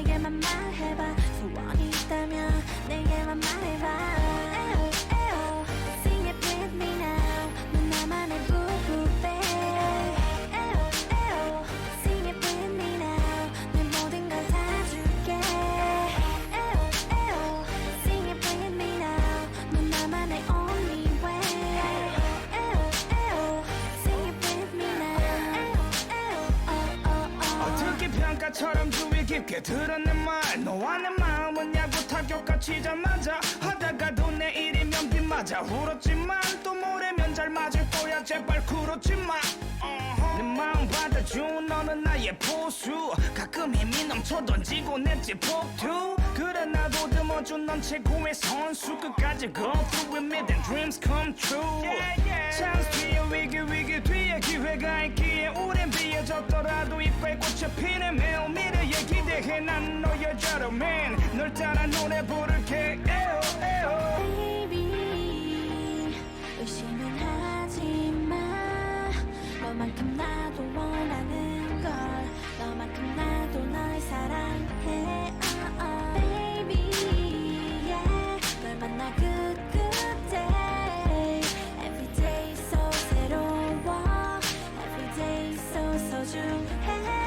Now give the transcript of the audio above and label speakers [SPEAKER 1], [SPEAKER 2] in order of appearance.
[SPEAKER 1] 내게만 말해봐 소원이 있다면 내게만 말해봐 에어 에어 Sing it with me now 넌 나만의 우후 babe 에어 에어 Sing it with me now 내 모든 걸 사줄게 에어 에어 Sing it with me now 넌 나만의 only way 에어 에어 Sing it with me now 에어 에어 어떻게
[SPEAKER 2] 평가처럼 주위 깊게 들은 내말. 너와 내 마음은 야구 타격 치자마자 하다가도 내일이면 비 맞아. 울었지만 또 모레면 잘 맞을 거야. 제발 그렇지 마 내 마음 받아준 너는 나의 보수. 가끔 힘이 넘쳐 던지고 냈지 폭투. 그래 나도 듬어준 넌 최고의 선수. 끝까지 go through with me then dreams come true. 찬스 뒤에 위기 위기 뒤에 기회가 있기에 우린 비어졌더라도 어차피 내 매운 미래에 기대해. 난 너 여자로 man 널 따라 노래 부를게. 에오 에오.
[SPEAKER 1] Baby 의심은 하지마. 너만큼 나도 원하는 걸. 너만큼 나도 널 사랑해. oh, oh. Baby yeah. 널 만나 그때. Every day so 새로워. Every day so 소중해.